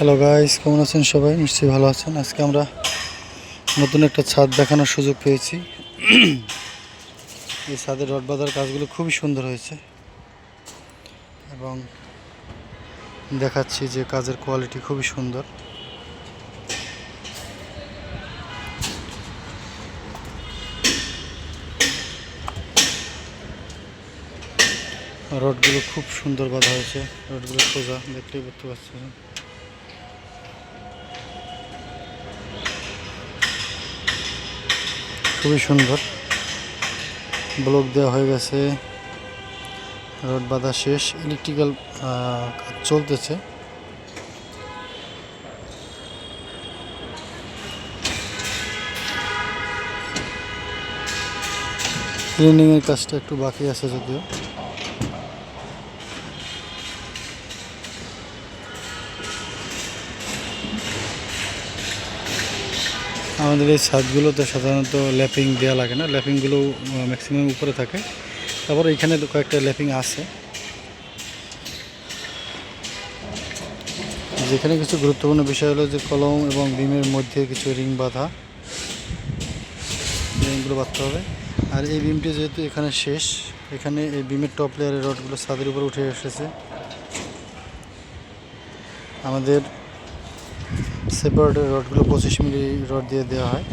Hello guys কেমন আছেন সবাই? নিশ্চয়ই ভালো আছেন। আজকে আমরা নতুন একটা ছাদ দেখানোর সুযোগ পেয়েছি। এই ছাদের রড বাঁধার কাজগুলো খুবই সুন্দর হয়েছে। এবং দেখাচ্ছি যে কাজের কোয়ালিটি খুবই সুন্দর। রডগুলো খুব সুন্দর বাঁধা হয়েছে। রডগুলো সোজা, দেখতেই বুঝতে পারছেন। খুবই সুন্দর। ব্লক দেওয়া হয়ে গেছে। রড বাঁধা শেষ। ইলেকট্রিক্যাল চলতেছে। ক্লিনিংয়ের কাজটা একটু বাকি আছে যদিও। আমাদের এই ছাদগুলোতে সাধারণত ল্যাপিং দেওয়া লাগে না। ল্যাপিংগুলো ম্যাক্সিমাম উপরে থাকে। তারপর এখানে কয়েকটা ল্যাপিং আছে। যেখানে কিছু গুরুত্বপূর্ণ বিষয় হলো যে কলম এবং বিমের মধ্যে কিছু রিং বাঁধা। রিংগুলো বাঁধতে হবে। আর এই বিমটি যেহেতু এখানে শেষ, এখানে এই বিমের টপ লেয়ারের রডগুলো ছাদের উপর উঠে এসেছে। আমাদের সেপারেটের রডগুলো পঁচিশ মিলি রড দিয়ে দেওয়া হয়।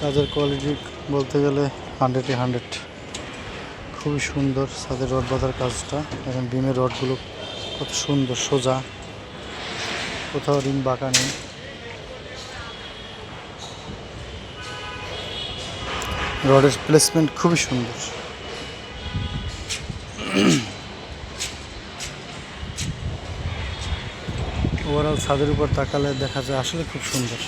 কাজের কোয়ালিটি বলতে গেলে হান্ড্রেডে হান্ড্রেড খুবই সুন্দর ছাদের রড বাঁধার কাজটা এবং বিমের রডগুলো কত সুন্দর, সোজা। কোথাও রিং বাঁকা নেই। রডের প্লেসমেন্ট খুবই সুন্দর। ওভারঅল ছাদের উপর তাকালে দেখা যায় আসলে খুব সুন্দর।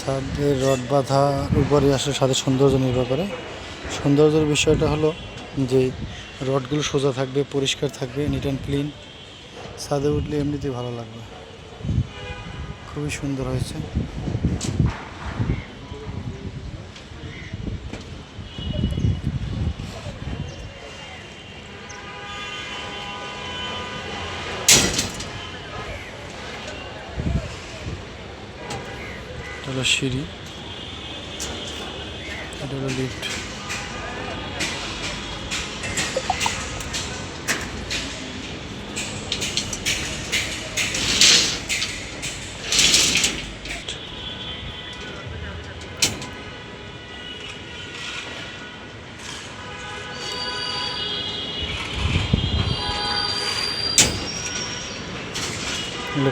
ছাদের রড বাঁধার উপরে আসলে ছাদের সৌন্দর্য নির্ভর করে। সৌন্দর্যের বিষয়টা হলো যে রডগুলো সোজা থাকবে, পরিষ্কার থাকবে নিট অ্যান্ড ক্লিন ছাদে উঠলে এমনিতেই ভালো লাগবে। খুবই সুন্দর হয়েছে। হলো সিঁড়ি। এটা হলো লিফট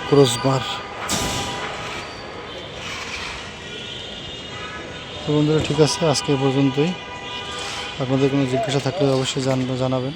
ক্রস বার তো বন্ধুরা ঠিক আছে আজকে পর্যন্তই। আপনাদের কোনো জিজ্ঞাসা থাকলে অবশ্যই জান জানাবেন।